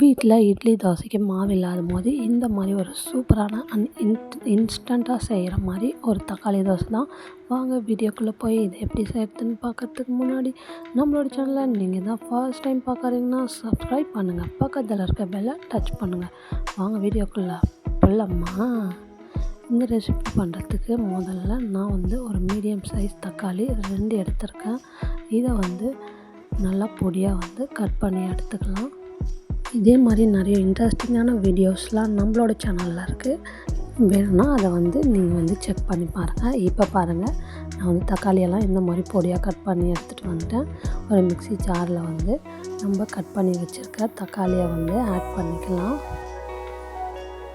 வீட்டில் இட்லி தோசைக்கு மாவு இல்லாத போது இந்த மாதிரி ஒரு சூப்பரான அண்ட் இன்ஸ்ட் இன்ஸ்டண்ட்டாக செய்கிற மாதிரி ஒரு தக்காளி தோசை தான். வாங்க வீடியோக்குள்ளே போய் இதை எப்படி செய்கிறதுன்னு பார்க்கறதுக்கு முன்னாடி நம்மளோட சேனலை நீங்கள் தான் ஃபர்ஸ்ட் டைம் பார்க்குறீங்கன்னா சப்ஸ்கிரைப் பண்ணுங்கள் பக்கத்தில் இருக்க பெல்லை டச் பண்ணுங்கள் வாங்க வீடியோக்குள்ளே பிள்ளம்மா இந்த ரெசிபி பண்ணுறதுக்கு முதல்ல நான் வந்து ஒரு மீடியம் சைஸ் தக்காளி ரெண்டு எடுத்திருக்கேன். இதை வந்து நல்லா பொடியாக வந்து கட் பண்ணி எடுத்துக்கலாம். இதே மாதிரி நிறைய இன்ட்ரெஸ்டிங்கான வீடியோஸ்லாம் நம்மளோட சேனலில் இருக்குது வேணும்னா அதை வந்து நீங்கள் வந்து செக் பண்ணி பாருங்கள் இப்போ பாருங்கள் நான் வந்து தக்காளியெல்லாம் இந்த மாதிரி பொடியாக கட் பண்ணி எடுத்துகிட்டு வந்துட்டேன். ஒரு மிக்ஸி ஜாரில் வந்து நம்ம கட் பண்ணி வச்சுருக்க தக்காளியை வந்து ஆட் பண்ணிக்கலாம்.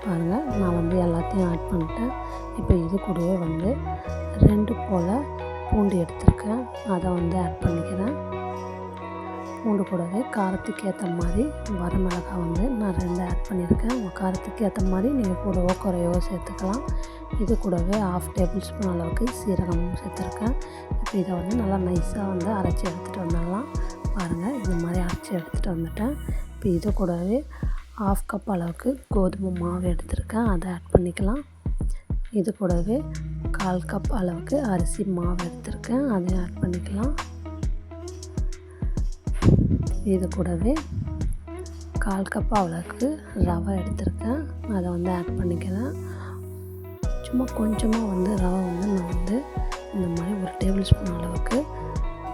பாருங்கள் நான் வந்து எல்லாத்தையும் ஆட் பண்ணிட்டேன். இப்போ இது கூடவே வந்து ரெண்டு போல் பூண்டு எடுத்துருக்கேன். அதை வந்து ஆட் பண்ணிக்கிறேன். பூண்டு கூடவே காரத்துக்கு ஏற்ற மாதிரி வரமிளகாய் வந்து நான் ரெண்டு ஆட் பண்ணியிருக்கேன். உங்கள் காரத்துக்கு ஏற்ற மாதிரி நீங்கள் கூடவோ குறையவோ சேர்த்துக்கலாம். இது கூடவே ஆஃப் டேபிள் ஸ்பூன் அளவுக்கு சீரகமும் சேர்த்துருக்கேன். இப்போ இதை வந்து நல்லா நைஸாக வந்து அரைச்சி எடுத்துகிட்டு வந்துடலாம். பாருங்கள் இந்த மாதிரி அரைச்சி எடுத்துகிட்டு வந்துட்டேன். இப்போ இது கூடவே ஆஃப் கப் அளவுக்கு கோதுமை மாவு எடுத்திருக்கேன். அதை ஆட் பண்ணிக்கலாம். இது கூடவே கால் கப் அளவுக்கு அரிசி மாவு எடுத்திருக்கேன். அதையும் ஆட் பண்ணிக்கலாம். இது கூடவே கால் கப் அளவுக்கு ரவை எடுத்திருக்கேன். அதை வந்து ஆட் பண்ணிக்கிறேன் சும்மா கொஞ்சமாக வந்து ரவை வந்து நான் வந்து இந்த மாதிரி ஒரு டேபிள் ஸ்பூன் அளவுக்கு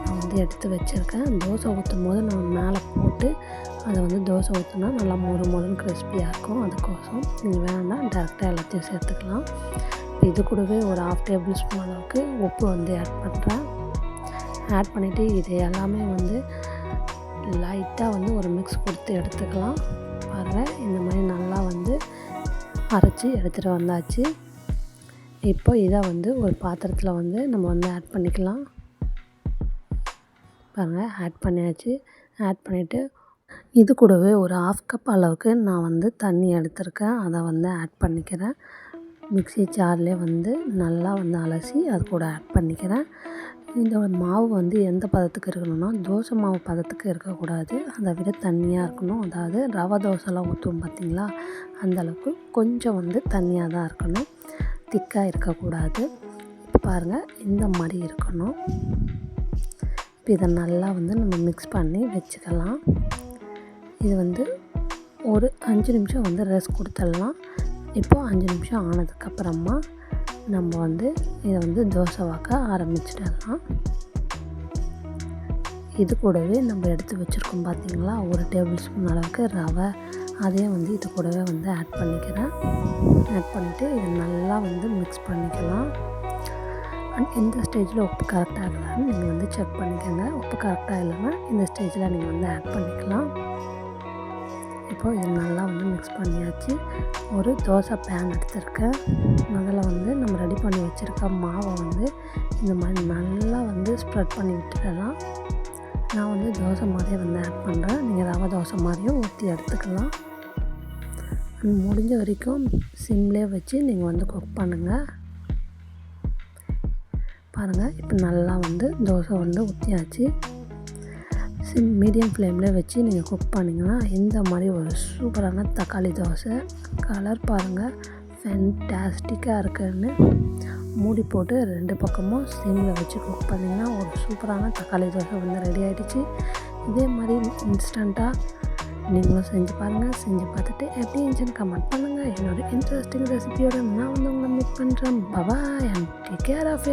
நான் வந்து எடுத்து வச்சுருக்கேன். தோசை ஊற்றும் போது நான் மேலே போட்டு அதை வந்து தோசை ஊற்றினா நல்லா மொறு மொறுன்னு கிறிஸ்பியாக இருக்கும். அதுக்கோசம் நீங்கள் வேணாம் டேரெக்டாக எல்லாத்தையும் சேர்த்துக்கலாம். இது கூடவே ஒரு ஆஃப் டேபிள் ஸ்பூன் அளவுக்கு உப்பு வந்து ஆட் பண்ணுறேன் ஆட் பண்ணிவிட்டு இது எல்லாமே வந்து லைட்டாக வந்து ஒரு மிக்ஸ் கொடுத்து எடுத்துக்கலாம். பாருங்கள் இந்த மாதிரி நல்லா வந்து அரைச்சி எடுத்துகிட்டு வந்தாச்சு. இப்போ இதை வந்து ஒரு பாத்திரத்தில் வந்து நம்ம வந்து ஆட் பண்ணிக்கலாம். பாருங்கள் ஆட் பண்ணியாச்சு. ஆட் பண்ணிவிட்டு இது கூடவே ஒரு ஆஃப் கப் அளவுக்கு நான் வந்து தண்ணி எடுத்திருக்கேன். அதை வந்து ஆட் பண்ணிக்கிறேன். மிக்ஸி ஜார்லேயே வந்து நல்லா வந்து அலசி அது கூட ஆட் பண்ணிக்கிறேன். இந்த மாவு வந்து எந்த பதத்துக்கு இருக்கணும்னா தோசை மாவு பதத்துக்கு இருக்கக்கூடாது. அதை விட தண்ணியாக இருக்கணும். அதாவது ரவை தோசைலாம் ஊற்றுவோம் பார்த்திங்களா அந்தளவுக்கு கொஞ்சம் வந்து தண்ணியாக தான் இருக்கணும். திக்காக இருக்கக்கூடாது. இப்போ பாருங்கள் இந்த மாதிரி இருக்கணும். இப்போ இதை நல்லா வந்து நம்ம மிக்ஸ் பண்ணி வச்சுக்கலாம். இது வந்து ஒரு அஞ்சு நிமிஷம் வந்து ரெஸ்ட் கொடுத்துடலாம். இப்போது அஞ்சு நிமிஷம் ஆனதுக்கப்புறமா நம்ம வந்து இதை வந்து தோசை வாக்க ஆரம்பிச்சிடலாம். இது கூடவே நம்ம எடுத்து வச்சுருக்கோம் பார்த்திங்களா ஒரு டேபிள் ஸ்பூன் அளவுக்கு ரவை. அதையும் வந்து இது கூடவே வந்து ஆட் பண்ணிக்கிறேன். ஆட் பண்ணிவிட்டு இதை நல்லா வந்து மிக்ஸ் பண்ணிக்கலாம். அண்ட் இந்த ஸ்டேஜில் உப்பு கரெக்டாக இல்லைன்னு நீங்கள் வந்து செக் பண்ணிக்கோங்க. உப்பு கரெக்டாக இல்லைன்னா இந்த ஸ்டேஜில் நீங்கள் வந்து ஆட் பண்ணிக்கலாம். பண்ணியாச்சு. ஒரு தோசை பேன் எடுத்திருக்கேன். முதல்ல வந்து நம்ம ரெடி பண்ணி வச்சுருக்க மாவை வந்து இந்த மாதிரி நல்லா வந்து ஸ்ப்ரெட் பண்ணி விட்டுடலாம். நான் வந்து தோசை மாதிரியே வந்து ஆட் பண்ணுறேன் நீங்கள் ரவை தோசை மாதிரியும் ஊற்றி எடுத்துக்கலாம். முடிஞ்ச வரைக்கும் சிம்லேயே வச்சு நீங்கள் வந்து குக் பண்ணுங்கள் பாருங்கள் இப்போ நல்லா வந்து தோசை வந்து ஊற்றியாச்சு சிம் மீடியம் ஃப்ளேமில் வச்சு நீங்கள் குக் பண்ணிங்கன்னா இந்த மாதிரி ஒரு சூப்பரான தக்காளி தோசை கலர் பாருங்கள் ஃபென்டாஸ்டிக்காக இருக்குன்னு. மூடி போட்டு ரெண்டு பக்கமும் சிம்மில் வச்சு குக் பண்ணிங்கன்னா ஒரு சூப்பரான தக்காளி தோசை வந்து ரெடி ஆகிடுச்சு இதே மாதிரி இன்ஸ்டண்ட்டாக நீங்களும் செஞ்சு பாருங்கள் செஞ்சு பார்த்துட்டு எப்படி இருந்துச்சுன்னு கமெண்ட் பண்ணுங்கள் என்னோடய இன்ட்ரெஸ்டிங் ரெசிபியோட நான் வந்து உங்களை மீட் பண்ணுறேன் bye bye and take care of